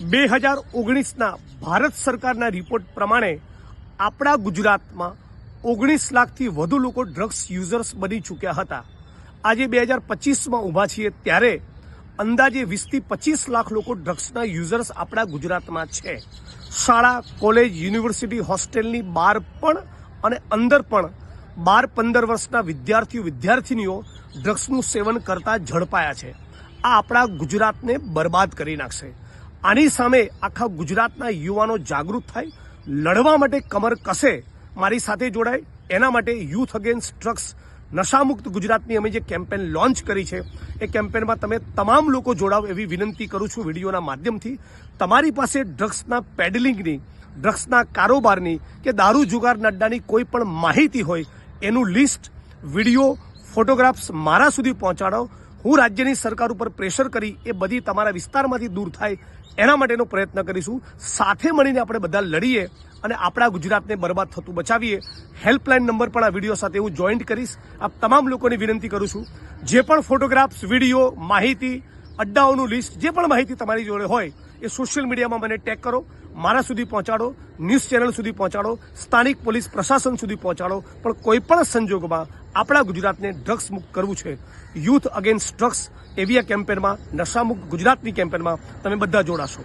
બે હજાર ઓગણીસના ભારત સરકારના રિપોર્ટ પ્રમાણે આપણા ગુજરાતમાં ઓગણીસ લાખથી વધુ લોકો ડ્રગ્સ યુઝર્સ બની ચૂક્યા હતા. આજે બે હજાર પચીસમાં ઊભા છીએ ત્યારે અંદાજે વીસથી પચીસ લાખ લોકો ડ્રગ્સના યુઝર્સ આપણા ગુજરાતમાં છે. શાળા, કોલેજ, યુનિવર્સિટી, હોસ્ટેલની બહાર પણ અને અંદર પણ બાર પંદર વર્ષના વિદ્યાર્થીઓ, વિદ્યાર્થિનીઓ ડ્રગ્સનું સેવન કરતા ઝડપાયા છે. આ આપણા ગુજરાતને બરબાદ કરી નાખશે. આની સામે આખા ગુજરાતના યુવાનો જાગૃત થાય, લડવા માટે કમર કસે મારી સાથે જોડાય, એના માટે યુથ અગેન્સ્ટ ડ્રગ્સ નશામુક્ત ગુજરાતની અમે જે કેમ્પેન લોન્ચ કરી છે, એ કેમ્પેનમાં તમે તમામ લોકો જોડાવ એવી વિનંતી કરું છું વિડીયોના માધ્યમથી. તમારી પાસે ડ્રગ્સના પેડલિંગની, ડ્રગ્સના કારોબારની કે દારૂ જુગાર નડ્ડાની કોઈ પણ માહિતી હોય, એનું લિસ્ટ, વીડિયો, ફોટોગ્રાફ્સ મારા સુધી પહોંચાડો. હું રાજ્યની સરકાર ઉપર પ્રેશર કરી એ બધી તમારા વિસ્તારમાંથી દૂર થાય એના માટેનો પ્રયત્ન કરીશું. સાથે મળીને આપણે બધા લડીએ અને આપણા ગુજરાતને બરબાદ થતું બચાવીએ. હેલ્પલાઇન નંબર પણ આ વીડિયો સાથે હું જોઈન્ટ કરીશ. આપ તમામ લોકોની વિનંતી કરું છું. જે પણ ફોટોગ્રાફ્સ, વીડિયો, માહિતી, અડ્ડાઓનું લિસ્ટ, જે પણ માહિતી તમારી જોડે હોય, એ સોશિયલ મીડિયામાં મને ટેગ કરો. મારા સુધી પહોંચાડો, ન્યૂઝ ચેનલ સુધી પહોંચાડો, સ્થાનિક પોલીસ પ્રશાસન સુધી પહોંચાડો. પણ કોઈ પણ સંજોગોમાં આપણા ગુજરાતને ડ્રગ્સ મુક્ત કરવું છે. યુથ અગેન્સ્ટ ડ્રગ્સ એવી આ કેમ્પેનમાં નશામુક્ત ગુજરાતની કેમ્પેનમાં તમે બધા જોડાશો.